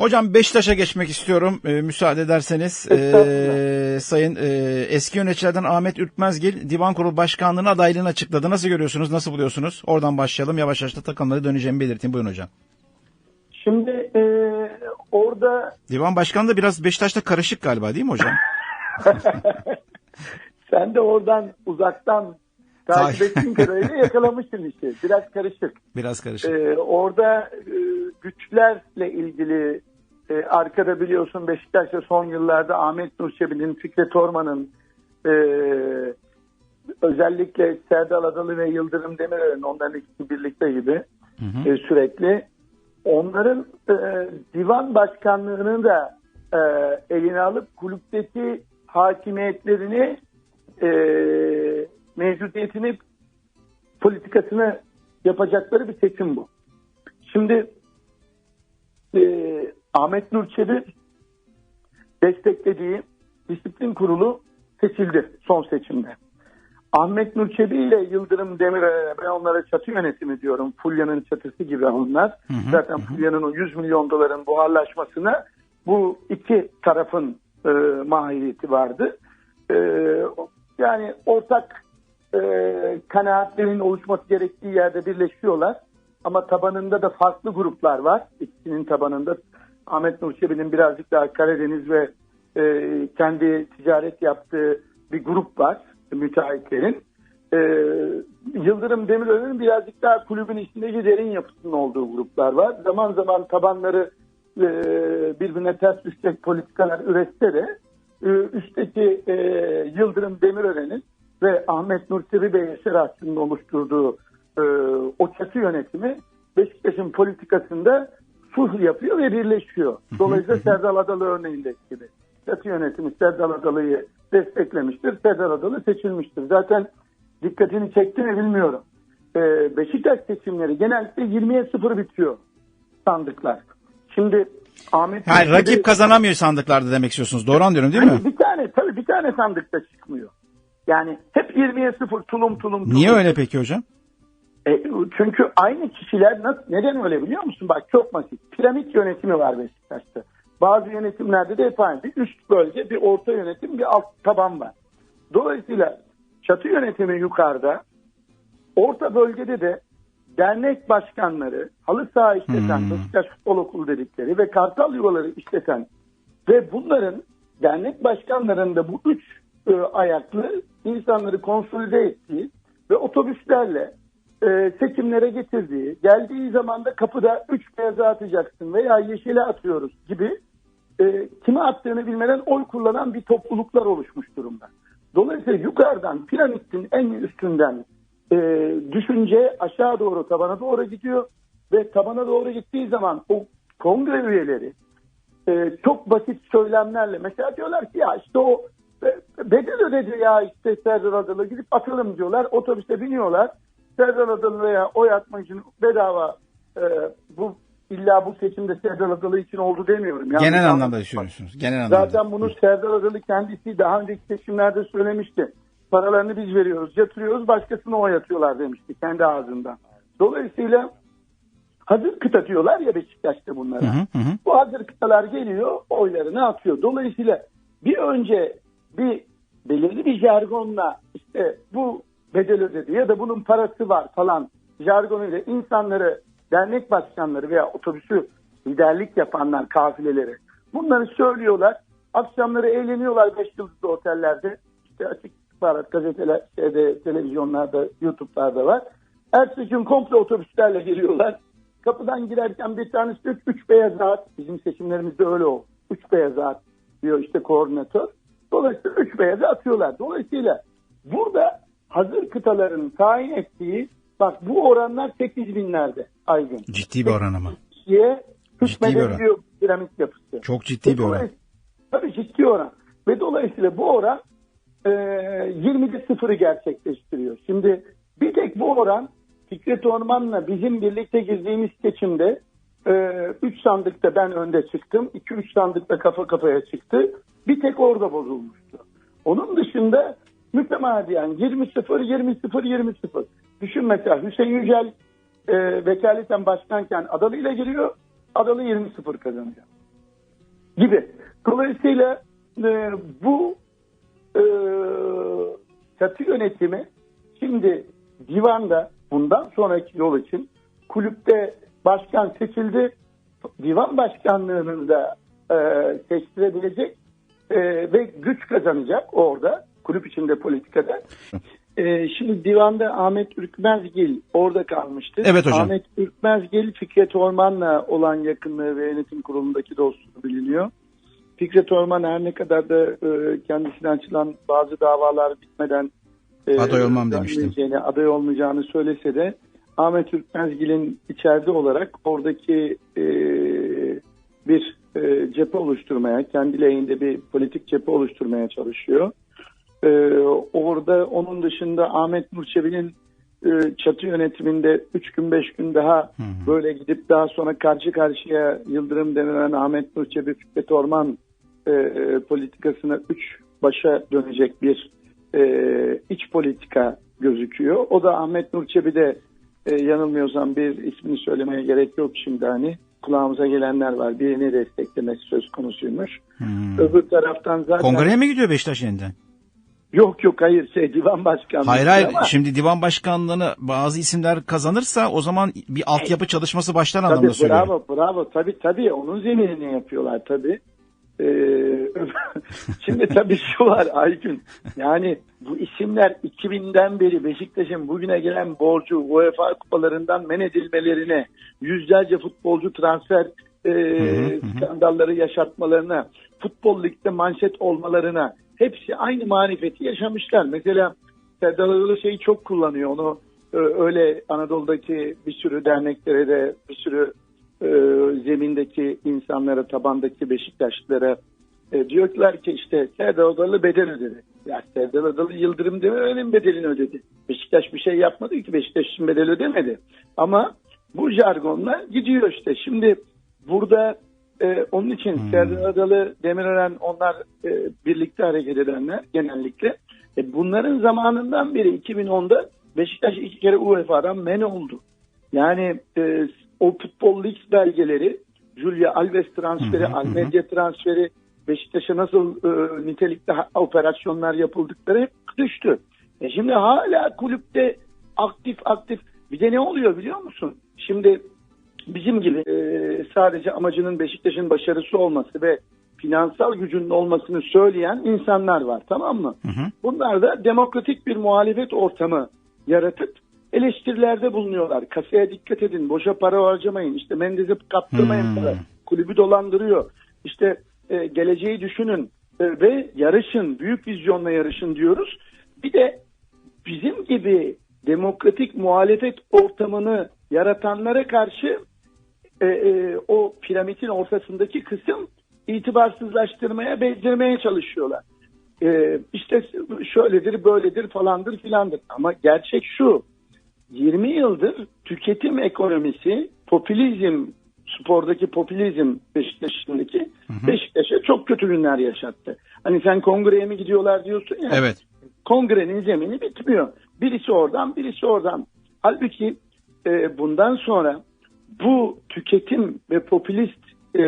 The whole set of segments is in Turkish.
Hocam Beşiktaş'a geçmek istiyorum e, müsaade ederseniz. E, sayın e, eski yöneticilerden Ahmet Ürkmezgil Divan Kurulu Başkanlığı'na adaylığını açıkladı. Nasıl görüyorsunuz? Nasıl buluyorsunuz? Oradan başlayalım. Yavaş yavaş da takımlara döneceğimi belirteyim. Buyurun hocam. Şimdi e, orada Divan Başkanlığı biraz Beşiktaş'ta karışık galiba değil mi hocam? sen de oradan uzaktan takip Takip- ettiğin kadarıyla yakalamışsın işte. Biraz karışık. Biraz karışık. Ee, orada e, güçlerle ilgili e, arkada biliyorsun Beşiktaş'ta son yıllarda Ahmet Nur Çebi'nin, Fikret Orman'ın e, özellikle Serdal Adalı ve Yıldırım Demirel'in onların ikisi birlikte gibi Hı hı. e, sürekli onların e, divan başkanlığını da e, eline alıp kulüpteki hakimiyetlerini e, mevcudiyetini politikasını yapacakları bir seçim bu. Şimdi e, Ahmet Nur Çebi desteklediği disiplin kurulu seçildi son seçimde. Ahmet Nur Çebi ile Yıldırım Demirel'e ben onlara çatı yönetimi diyorum. Fulya'nın çatısı gibi onlar. Hı hı, Zaten hı. Fulya'nın o 100 milyon doların buharlaşmasına bu iki tarafın e, mahiyeti vardı. E, yani ortak e, kanaatlerin oluşması gerektiği yerde birleşiyorlar. Ama tabanında da farklı gruplar var. İkisinin tabanında Ahmet Nur Çebi'nin birazcık daha Karadeniz ve e, kendi ticaret yaptığı bir grup var müteahhitlerin. E, Yıldırım Demirören'in birazcık daha kulübün içindeki derin yapısının olduğu gruplar var. Zaman zaman tabanları e, birbirine ters düşecek politikalar üretse de e, üstteki e, Yıldırım Demirören'in ve Ahmet Nur Çebi Bey Şerhatçı'nın oluşturduğu e, o çatı yönetimi Beşiktaş'ın politikasında sulh yapıyor ve birleşiyor. Dolayısıyla Serdal Adalı örneğindeki gibi. Çatı yönetimi Serdal Adalı'yı desteklemiştir. Serdal Adalı seçilmiştir. Zaten dikkatini çekti mi bilmiyorum. E, Beşiktaş seçimleri genellikle 20'ye 0 bitiyor sandıklar. Şimdi Ahmet Yani rakip kazanamıyor sandıklarda demek istiyorsunuz. Doğru anlıyorum değil mi? Hayır, bir tane tabii bir tane sandıkta çıkmıyor. Yani hep 20'ye 0 tulum tulum tulum. Niye öyle peki hocam? E, çünkü aynı kişiler nasıl, neden öyle biliyor musun? Bak çok basit. Piramit yönetimi var Beşiktaş'ta. Bazı yönetimlerde de hep aynı. Bir üst bölge, bir orta yönetim, bir alt taban var. Dolayısıyla çatı yönetimi yukarıda, orta bölgede de dernek başkanları, halı saha işleten, Hmm. Beşiktaş Futbol Okulu dedikleri ve kartal yuvaları işleten ve bunların dernek başkanlarında bu üç e, ayaklı insanları konsolide ettiği ve otobüslerle e, seçimlere getirdiği, geldiği zaman da kapıda üç beyaza atacaksın veya yeşile atıyoruz gibi e, kime attığını bilmeden oy kullanan bir topluluklar oluşmuş durumda. Dolayısıyla yukarıdan piramidin en üstünden e, düşünce aşağı doğru tabana doğru gidiyor ve tabana doğru gittiği zaman o kongre üyeleri e, çok basit söylemlerle mesela diyorlar ki ya işte o bedel ödedi ya işte Serdar Adalı gidip atalım diyorlar otobüse biniyorlar Serdar Adalı veya oy atmak için bedava e, bu illa bu seçimde Serdar Adalı için oldu demiyorum. Yanlış Genel anlamda düşünüyorsunuz. Genel anlamda. Zaten bunu Serdar Adalı kendisi daha önceki seçimlerde söylemişti. Paralarını biz veriyoruz, yatırıyoruz, başkasına oy atıyorlar demişti kendi ağzından. Dolayısıyla hazır kıta diyorlar ya Beşiktaş'ta bunlara. Hı hı. hı. Bu hazır kıtalar geliyor, oylarını atıyor. Dolayısıyla bir önce bir belirli bir jargonla işte bu bedel ödedi ya da bunun parası var falan jargonuyla insanları dernek başkanları veya otobüsü liderlik yapanlar kafileleri bunları söylüyorlar. Akşamları eğleniyorlar 5 yıldızlı otellerde. İşte açık istihbarat gazeteler, şeyde, televizyonlarda, YouTube'larda var. Ertesi gün komple otobüslerle geliyorlar. Kapıdan girerken bir tanesi diyor 3 beyaz at. Bizim seçimlerimizde öyle oldu. 3 beyaz at diyor işte koordinatör. Dolayısıyla 3 beyazı atıyorlar. Dolayısıyla burada hazır kıtaların tayin ettiği bak bu oranlar 8 binlerde Aygün. Ciddi bir oran ama. Kişiye Ciddi bir oran. hükmedebiliyor piramit yapısı. Çok ciddi bir oran. Tabii ciddi oran. Ve dolayısıyla bu oran e, 20'de sıfırı gerçekleştiriyor. Şimdi bir tek bu oran Fikret Orman'la bizim birlikte girdiğimiz seçimde 3 sandıkta ben önde çıktım. 2-3 sandıkta kafa kafaya çıktı. Bir tek orada bozulmuştu. Onun dışında mütemadiyen 20-0, 20-0, 20-0. Düşün mesela Hüseyin Yücel e, vekaleten başkanken Adalı ile giriyor. Adalı 20-0 kazanıyor. gibi. Dolayısıyla e, bu e, çatı yönetimi şimdi divanda bundan sonraki yol için kulüpte başkan seçildi. Divan başkanlığını da e, seçtirebilecek e, ve güç kazanacak orada kulüp içinde politikada. E, şimdi divanda Ahmet Ürkmezgil orada kalmıştı. Evet hocam. Ahmet Ürkmezgil Fikret Orman'la olan yakınlığı ve yönetim kurulundaki dostluğu biliniyor. Fikret Orman her ne kadar da e, kendisine açılan bazı davalar bitmeden e, Aday olmam demişti. dönmeyeceğini, Aday olmayacağını söylese de Ahmet Ürkmezgil'in içeride olarak oradaki e, bir e, cephe oluşturmaya, kendi lehinde bir politik cephe oluşturmaya çalışıyor. E, orada onun dışında Ahmet Nurçebi'nin e, çatı yönetiminde 3 gün 5 gün daha böyle gidip daha sonra karşı karşıya Yıldırım denilen Ahmet Nurçebi Fikret Orman e, e, politikasına 3 başa dönecek bir e, iç politika gözüküyor. O da Ahmet Nurçebi'de e, yanılmıyorsam bir ismini söylemeye gerek yok şimdi hani kulağımıza gelenler var. Birini desteklemesi söz konusuymuş. Hmm. Öbür taraftan zaten Kongreye mi gidiyor Beşiktaş yeniden? Yok yok hayır şey divan başkanlığı. Hayır hayır ama şimdi divan başkanlığını bazı isimler kazanırsa o zaman bir altyapı çalışması başlar tabii, anlamda söylüyorum. bravo bravo tabii tabii onun zeminini yapıyorlar tabii. Ee, şimdi tabii şu var Aygün. Yani bu isimler 2000'den beri Beşiktaş'ın bugüne gelen borcu UEFA kupalarından men edilmelerine, yüzlerce futbolcu transfer e, hı. skandalları yaşatmalarına, futbol ligde manşet olmalarına hepsi aynı marifeti yaşamışlar. Mesela Serdar Adalı şeyi çok kullanıyor. Onu e, öyle Anadolu'daki bir sürü derneklere de bir sürü e, zemindeki insanlara, tabandaki Beşiktaşlılara e, diyorlar ki işte Serdar Adalı bedel ödedi. Ya Serdar Adalı Yıldırım Demirel'in bedelini ödedi. Beşiktaş bir şey yapmadı ki Beşiktaş için bedel ödemedi. Ama bu jargonla gidiyor işte. Şimdi burada e, onun için Hmm. Serdar Adalı, Demirören onlar e, birlikte hareket edenler genellikle. E, bunların zamanından beri 2010'da Beşiktaş iki kere UEFA'dan men oldu. Yani e, o futbol lig belgeleri, Julia Alves transferi, hı. Almeida transferi, Beşiktaş'a nasıl e, nitelikli ha- operasyonlar yapıldıkları hep düştü. E şimdi hala kulüpte aktif aktif bir de ne oluyor biliyor musun? Şimdi bizim gibi e, sadece amacının Beşiktaş'ın başarısı olması ve finansal gücünün olmasını söyleyen insanlar var tamam mı? Hı hı. Bunlar da demokratik bir muhalefet ortamı yaratıp eleştirilerde bulunuyorlar. Kasaya dikkat edin, boşa para harcamayın, işte Mendez'e kaptırmayın Hmm. para, kulübü dolandırıyor. İşte e, geleceği düşünün e, ve yarışın, büyük vizyonla yarışın diyoruz. Bir de bizim gibi demokratik muhalefet ortamını yaratanlara karşı e, e, o piramidin ortasındaki kısım itibarsızlaştırmaya, bezdirmeye çalışıyorlar. E, işte şöyledir, böyledir falandır filandır. Ama gerçek şu, 20 yıldır tüketim ekonomisi, popülizm, spordaki popülizm Beşiktaş'ındaki Beşiktaş'a çok kötü günler yaşattı. Hani sen kongreye mi gidiyorlar diyorsun ya. Evet. Kongrenin zemini bitmiyor. Birisi oradan, birisi oradan. Halbuki e, bundan sonra bu tüketim ve popülist e,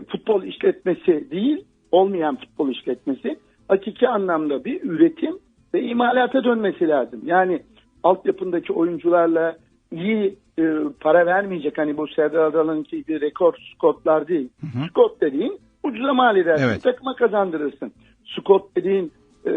futbol işletmesi değil, olmayan futbol işletmesi hakiki anlamda bir üretim ve imalata dönmesi lazım. Yani altyapındaki oyuncularla iyi e, para vermeyecek hani bu Serdar Adalı'nınki bir rekor skotlar değil. hı. Skot dediğin ucuza mal edersin, Evet. takıma kazandırırsın. Skot dediğin e,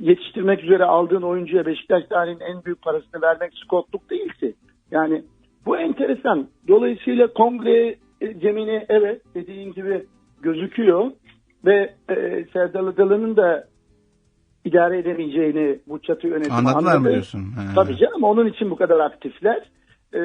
yetiştirmek üzere aldığın oyuncuya Beşiktaş tarihinin en büyük parasını vermek skotluk değil ki. Yani bu enteresan. Dolayısıyla kongre e, zemini evet dediğin gibi gözüküyor ve e, Serdar Adalı'nın da idare edemeyeceğini bu çatı yönetimi Anladılar mı diyorsun? He. Tabii canım onun için bu kadar aktifler. E,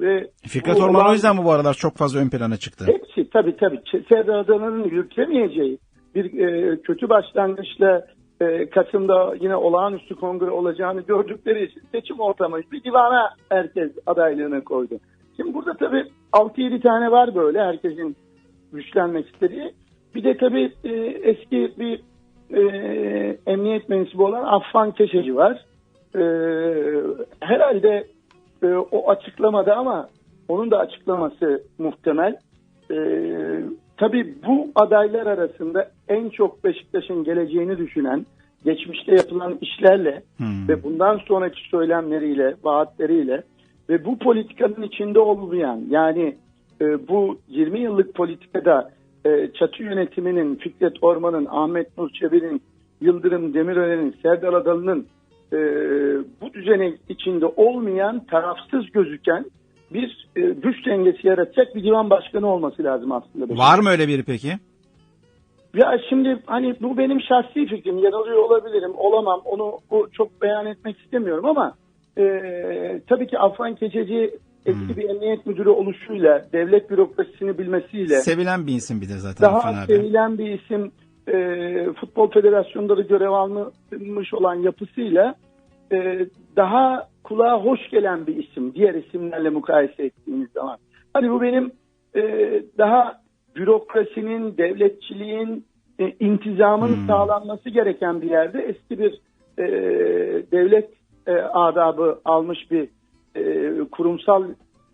ve Fikret Orman o yüzden mi bu aralar çok fazla ön plana çıktı? Hepsi tabii tabii. Serdar Adalı'nın yürütemeyeceği bir e, kötü başlangıçla e, Kasım'da yine olağanüstü kongre olacağını gördükleri için seçim ortamı bir divana herkes adaylığını koydu. Şimdi burada tabii 6-7 tane var böyle herkesin güçlenmek istediği. Bir de tabii e, eski bir e, emniyet mensubu olan Affan Keşeci var. E, herhalde e, o açıklamada ama onun da açıklaması muhtemel. E, tabii bu adaylar arasında en çok Beşiktaş'ın geleceğini düşünen, geçmişte yapılan işlerle Hmm. ve bundan sonraki söylemleriyle, vaatleriyle ve bu politikanın içinde olmayan yani e, bu 20 yıllık politikada e, çatı yönetiminin, Fikret Orman'ın, Ahmet Nur Çebi'nin, Yıldırım Demirören'in, Serdar Adalı'nın e, bu düzenek içinde olmayan, tarafsız gözüken bir e, güç dengesi yaratacak bir divan başkanı olması lazım aslında. Var mı öyle biri peki? Ya şimdi hani bu benim şahsi fikrim. Yanılıyor olabilirim, olamam. Onu bu çok beyan etmek istemiyorum ama e, tabii ki Afran Keçeci eski bir emniyet müdürü oluşuyla, devlet bürokrasisini bilmesiyle, Sevilen bir isim bir de zaten Afan daha abi. sevilen bir isim e, Futbol Federasyonu'nda da görev almış olan yapısıyla e, daha kulağa hoş gelen bir isim diğer isimlerle mukayese ettiğimiz zaman. Hani bu benim e, daha bürokrasinin, devletçiliğin, e, intizamın Hmm. sağlanması gereken bir yerde eski bir e, devlet e, adabı almış bir e, kurumsal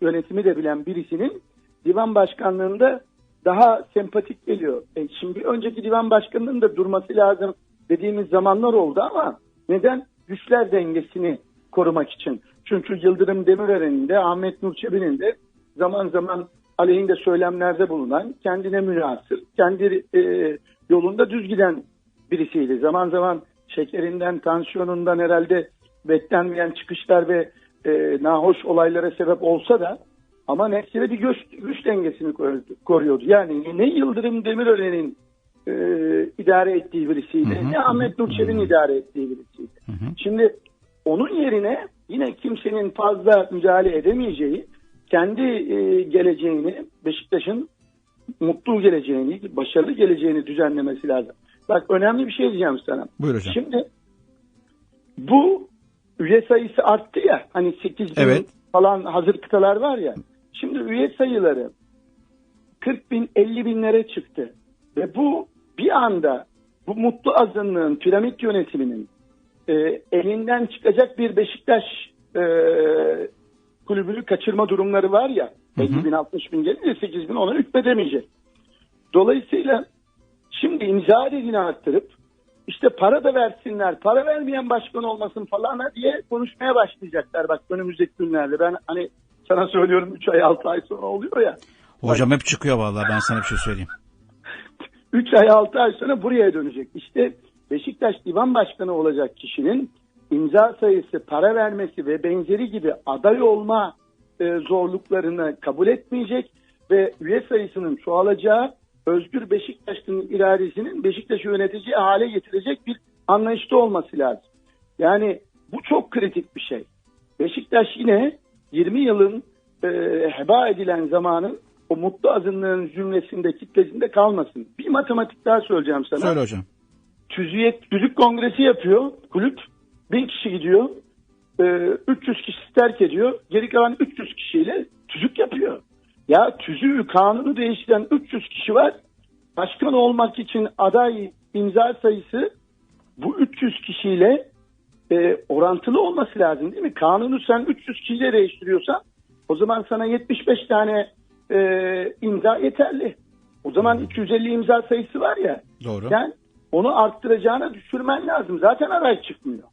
yönetimi de bilen birisinin divan başkanlığında daha sempatik geliyor. E, şimdi önceki divan başkanının da durması lazım dediğimiz zamanlar oldu ama neden? Güçler dengesini korumak için. Çünkü Yıldırım Demirören'in de Ahmet Nur Çebi'nin de zaman zaman aleyhinde söylemlerde bulunan, kendine münasır, kendi e, yolunda düz giden birisiydi. Zaman zaman şekerinden, tansiyonundan herhalde beklenmeyen çıkışlar ve e, nahoş olaylara sebep olsa da ama neticede bir güç, güç dengesini koruyordu. Yani ne Yıldırım Demirören'in e, idare ettiği birisiydi, Hı hı, ne Ahmet Nur Çebi'nin idare ettiği birisiydi. Hı hı. Şimdi onun yerine yine kimsenin fazla müdahale edemeyeceği, kendi e, geleceğini, Beşiktaş'ın mutlu geleceğini, başarılı geleceğini düzenlemesi lazım. Bak önemli bir şey diyeceğim sana. Buyur hocam. Şimdi bu üye sayısı arttı ya hani 8 bin Evet. falan hazır kıtalar var ya. Şimdi üye sayıları 40 bin 50 binlere çıktı. Ve bu bir anda bu mutlu azınlığın piramit yönetiminin e, elinden çıkacak bir Beşiktaş e, kulübünü kaçırma durumları var ya. Hı hı. 50 bin 60 bin gelince 8 bin ona hükmedemeyecek. Dolayısıyla şimdi imza adedini arttırıp işte para da versinler, para vermeyen başkan olmasın falan diye konuşmaya başlayacaklar bak önümüzdeki günlerde. Ben hani sana söylüyorum 3 ay 6 ay sonra oluyor ya. Hocam hep çıkıyor vallahi ben sana bir şey söyleyeyim. 3 ay 6 ay sonra buraya dönecek. İşte Beşiktaş divan başkanı olacak kişinin imza sayısı, para vermesi ve benzeri gibi aday olma e, zorluklarını kabul etmeyecek ve üye sayısının çoğalacağı Özgür Beşiktaş'ın iradesinin Beşiktaş'ı yönetici hale getirecek bir anlayışta olması lazım. Yani bu çok kritik bir şey. Beşiktaş yine 20 yılın e, heba edilen zamanın o mutlu azınlığın cümlesinde, kitlesinde kalmasın. Bir matematik daha söyleyeceğim sana. Söyle hocam. TÜZİYET, TÜZÜK kongresi yapıyor. Kulüp 1000 kişi gidiyor. E, 300 kişi terk ediyor. Geri kalan 300 kişiyle TÜZÜK yapıyor. Ya TÜZÜğü kanunu değiştiren 300 kişi var. Başkan olmak için aday imza sayısı bu 300 kişiyle e, orantılı olması lazım değil mi? Kanunu sen 300 kişiyle değiştiriyorsan o zaman sana 75 tane e, imza yeterli. O zaman 250 imza sayısı var ya. Doğru. Sen onu arttıracağına düşürmen lazım. Zaten aday çıkmıyor.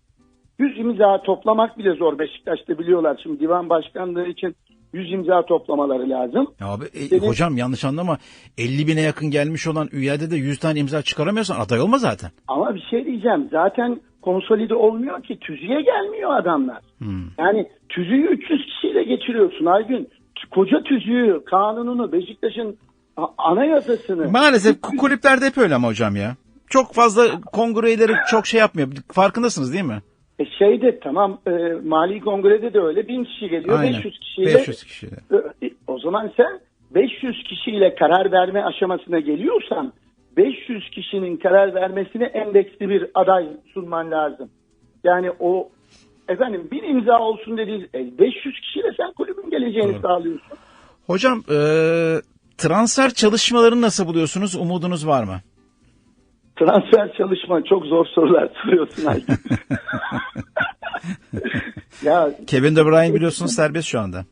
100 imza toplamak bile zor Beşiktaş'ta biliyorlar. Şimdi divan başkanlığı için 100 imza toplamaları lazım. Ya Abi e, Senin- hocam yanlış anlama 50 bine yakın gelmiş olan üyede de 100 tane imza çıkaramıyorsan aday olma zaten. Ama bir şey diyeceğim. Zaten konsolide olmuyor ki. Tüzüğe gelmiyor adamlar. Hmm. Yani tüzüğü 300 kişiyle geçiriyorsun Aygün. Koca tüzüğü, kanununu, Beşiktaş'ın anayasasını. Maalesef ku- kulüplerde hep öyle ama hocam ya. Çok fazla kongre üyeleri çok şey yapmıyor. Farkındasınız değil mi? E şeyde tamam e, mali kongrede de öyle. 1000 kişi geliyor. Aynen. 500 kişiyle. 500 kişiyle. E, O zaman sen 500 kişiyle karar verme aşamasına geliyorsan 500 kişinin karar vermesine endeksli bir aday sunman lazım. Yani o efendim bir imza olsun dediği e, 500 kişiyle sen kulübün geleceğini Doğru. sağlıyorsun. Hocam e, transfer çalışmalarını nasıl buluyorsunuz? Umudunuz var mı? Transfer çalışma çok zor sorular soruyorsun Aydın. ya Kevin De Bruyne biliyorsunuz serbest şu anda.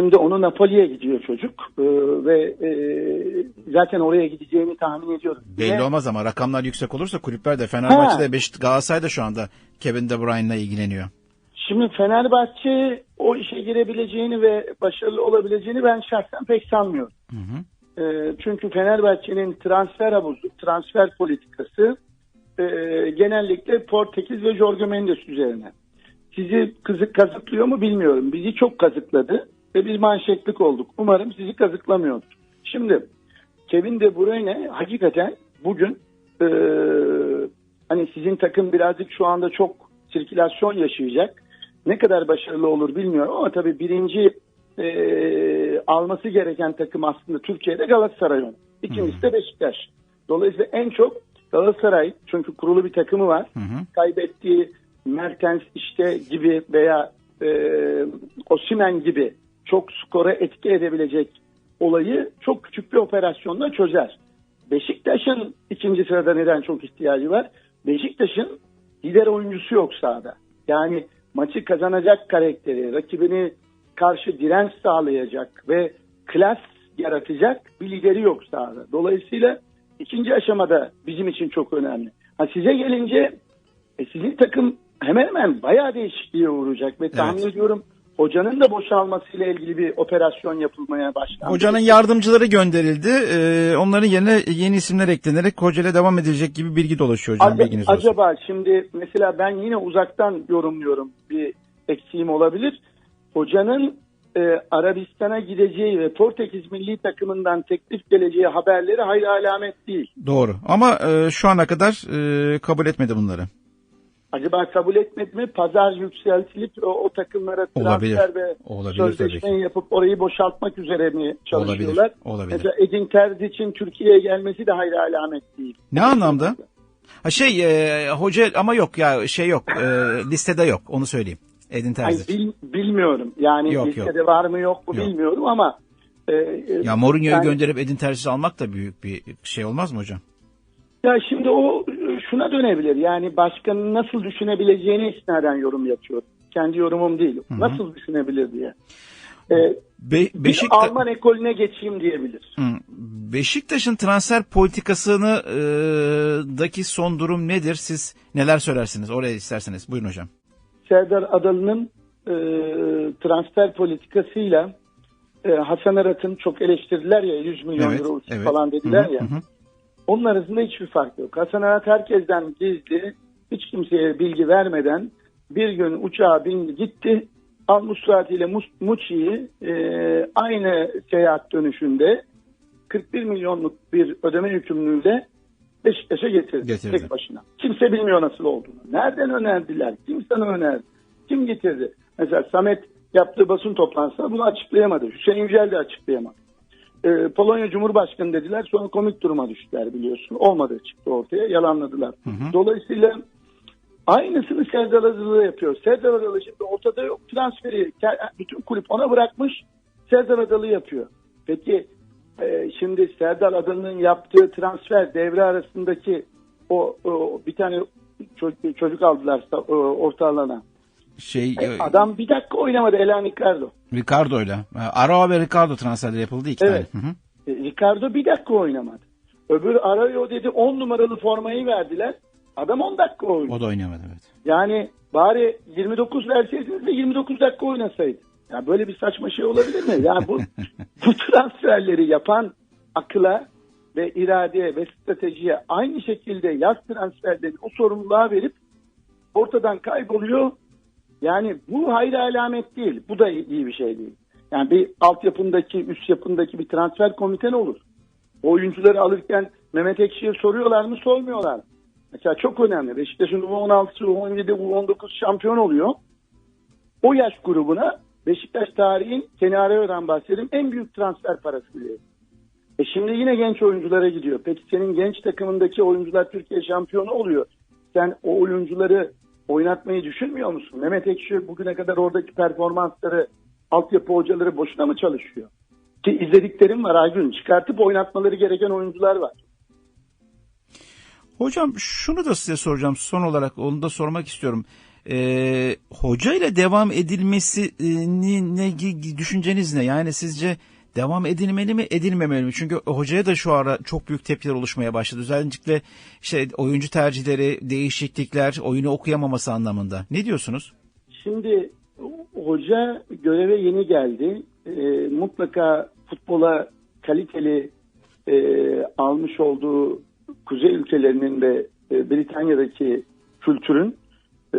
E, Şimdi onu Napoli'ye gidiyor çocuk Ee, ve e, zaten oraya gideceğini tahmin ediyoruz. Belli Ve- olmaz ama rakamlar yüksek olursa kulüpler de Fenerbahçe'de Beşiktaş Galatasaray da şu anda Kevin De Bruyne'la ilgileniyor. Şimdi Fenerbahçe o işe girebileceğini ve başarılı olabileceğini ben şahsen pek sanmıyorum. Hı hı. Ee, çünkü Fenerbahçe'nin transfer havuzu, transfer politikası e, genellikle Portekiz ve Jorge Mendes üzerine. Sizi kızık kazıklıyor mu bilmiyorum. Bizi çok kazıkladı ve biz manşetlik olduk. Umarım sizi kazıklamıyordur. Şimdi Kevin De Bruyne hakikaten bugün e, hani sizin takım birazcık şu anda çok sirkülasyon yaşayacak. Ne kadar başarılı olur bilmiyorum ama tabii birinci e, alması gereken takım aslında Türkiye'de Galatasaray. İkincisi de Beşiktaş. Dolayısıyla en çok Galatasaray çünkü kurulu bir takımı var. Hı hı. Kaybettiği Mertens işte gibi veya e, Osimen gibi çok skora etki edebilecek olayı çok küçük bir operasyonla çözer. Beşiktaş'ın ikinci sırada neden çok ihtiyacı var? Beşiktaş'ın lider oyuncusu yok sahada. Yani maçı kazanacak karakteri, rakibini karşı direnç sağlayacak ve klas yaratacak bir lideri yok sahada. Dolayısıyla ikinci aşamada bizim için çok önemli. Ha size gelince e, sizin takım hemen hemen bayağı değişikliğe uğrayacak ve tahmin ediyorum hocanın da boşalmasıyla ilgili bir operasyon yapılmaya başlandı. Hocanın yardımcıları gönderildi. Ee, onların yerine yeni isimler eklenerek hocayla devam edilecek gibi bilgi dolaşıyor hocam Aca- bilginiz olsun. acaba şimdi mesela ben yine uzaktan yorumluyorum bir eksiğim olabilir. Hocanın e, Arabistan'a gideceği ve Portekiz milli takımından teklif geleceği haberleri hayır alamet değil. Doğru ama e, şu ana kadar e, kabul etmedi bunları. Acaba kabul etmedi mi? Pazar yükseltilip o, o takımlara Olabilir. transfer ve Olabilir sözleşmeyi yapıp orayı boşaltmak üzere mi çalışıyorlar? Olabilir, olabilir. Mesela Edin Terzic'in Türkiye'ye gelmesi de hayır alamet değil. Ne anlamda? Ha şey e, hoca ama yok ya şey yok e, listede yok onu söyleyeyim. Edin Hayır, Terzic. bil- bilmiyorum. Yani Yok, listede yok. var mı yok mu Yok. bilmiyorum ama e, e, Ya Mourinho'yu yani- gönderip Edin Terzic'i almak da büyük bir şey olmaz mı hocam? Ya şimdi o e, şuna dönebilir. Yani başkanın nasıl düşünebileceğine istinaden yorum yapıyor. Kendi yorumum değil. Nasıl düşünebilir diye. E, Be bir Beşiktaş Alman ekolüne geçeyim diyebilir. Hı. Beşiktaş'ın transfer politikasını e, daki son durum nedir? Siz neler söylersiniz? Oraya isterseniz. Buyurun hocam. Serdar Adalı'nın e, transfer politikasıyla e, Hasan Arat'ın çok eleştirdiler ya 100 milyon Evet, euro evet. falan dediler Hı hı, ya. hı hı. Onun arasında hiçbir fark yok. Hasan Arat herkesten gizli, hiç kimseye bilgi vermeden bir gün uçağa bindi gitti. Al Musrati ile Mus- Muçi'yi e, aynı seyahat dönüşünde 41 milyonluk bir ödeme yükümlülüğüyle Beşiktaş'a getirdi, Getirdi. tek başına. Kimse bilmiyor nasıl olduğunu. Nereden önerdiler? Kim sana önerdi? Kim getirdi? Mesela Samet yaptığı basın toplantısında bunu açıklayamadı. Hüseyin Yücel de açıklayamadı. Ee, Polonya Cumhurbaşkanı dediler sonra komik duruma düştüler biliyorsun. Olmadı çıktı ortaya yalanladılar. hı. Dolayısıyla aynısını Serdar Adalı yapıyor. Serdar Adalı şimdi ortada yok transferi. Bütün kulüp ona bırakmış. Serdar Adalı yapıyor. Peki e, şimdi Serdar Adalı'nın yaptığı transfer devre arasındaki o, o bir tane çocuk, çocuk aldılar e, orta alana. Şey E, e, Adam bir dakika oynamadı Elan Ricardo. Ricardo'yla. Arao ve Ricardo transferleri yapıldı iki Evet. tane. Hı hı. E, Ricardo bir dakika oynamadı. Öbür Arayo dedi 10 numaralı formayı verdiler. Adam 10 dakika oynadı. O da oynayamadı evet. Yani bari 29 verseydiniz de 29 dakika oynasaydı. Ya böyle bir saçma şey olabilir mi? Yani bu bu transferleri yapan akıla ve iradeye ve stratejiye aynı şekilde yaz transferlerini o sorumluluğa verip ortadan kayboluyor. Yani bu hayır alamet değil. Bu da iyi bir şey değil. Yani bir altyapındaki, üst yapındaki bir transfer komiten olur. O oyuncuları alırken Mehmet Ekşi'ye soruyorlar mı, sormuyorlar? Mesela çok önemli. Beşiktaş'ın U16, U17, U19 şampiyon oluyor. O yaş grubuna Beşiktaş tarihin Kenaryo'dan bahsedeyim en büyük transfer parası diyor. E şimdi yine genç oyunculara gidiyor. Peki senin genç takımındaki oyuncular Türkiye şampiyonu oluyor. Sen o oyuncuları oynatmayı düşünmüyor musun? Mehmet Ekşi bugüne kadar oradaki performansları, altyapı hocaları boşuna mı çalışıyor? Ki izlediklerim var Aygün. Çıkartıp oynatmaları gereken oyuncular var. Hocam şunu da size soracağım son olarak onu da sormak istiyorum. E, hoca ile devam edilmesini ne gi- düşünceniz ne? Yani sizce devam edilmeli mi edilmemeli mi? Çünkü hocaya da şu ara çok büyük tepkiler oluşmaya başladı. Özellikle işte oyuncu tercihleri, değişiklikler, oyunu okuyamaması anlamında. Ne diyorsunuz? Şimdi hoca göreve yeni geldi. Ee, mutlaka futbola kaliteli e, almış olduğu kuzey ülkelerinin ve e, Britanya'daki kültürün e,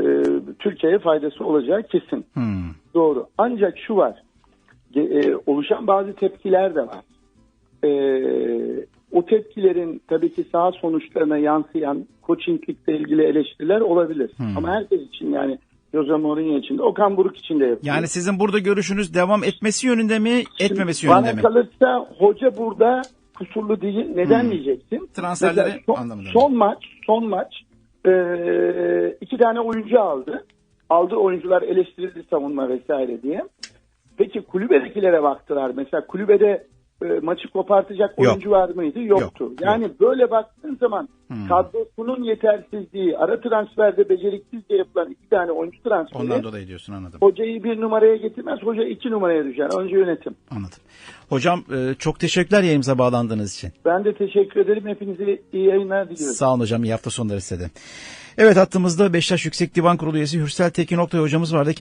Türkiye'ye faydası olacağı kesin. Hmm. Doğru. Ancak şu var. E, oluşan bazı tepkiler de var. E, o tepkilerin tabii ki saha sonuçlarına yansıyan coachinglikle ilgili eleştiriler olabilir. Ama herkes için yani Jose Mourinho için de Okan Buruk için de yapılıyor. Yani sizin burada görüşünüz devam etmesi yönünde mi, etmemesi Bana yönünde mi? kalırsa hoca burada kusurlu değil. Neden diyeceksin? Transferleri Mesela son, anlamında. son maç, son maç e, iki tane oyuncu aldı. Aldığı oyuncular eleştirildi savunma vesaire diye. Peki kulübedekilere baktılar. Mesela kulübede e, maçı kopartacak Yok. oyuncu var mıydı? Yoktu. Yok, yani böyle baktığın zaman kadrosunun yetersizliği, ara transferde beceriksizce yapılan iki tane oyuncu transferi Ondan dolayı diyorsun anladım. hocayı bir numaraya getirmez, hoca iki numaraya düşer. Önce yönetim. Anladım. Hocam e, çok teşekkürler yayınımıza bağlandığınız için. Ben de teşekkür ederim. Hepinize iyi yayınlar diliyorum. Sağ olun hocam. İyi hafta sonları size de. Evet hattımızda Beşiktaş Yüksek Divan Kurulu üyesi Hürsel Tekin Oktay hocamız vardı.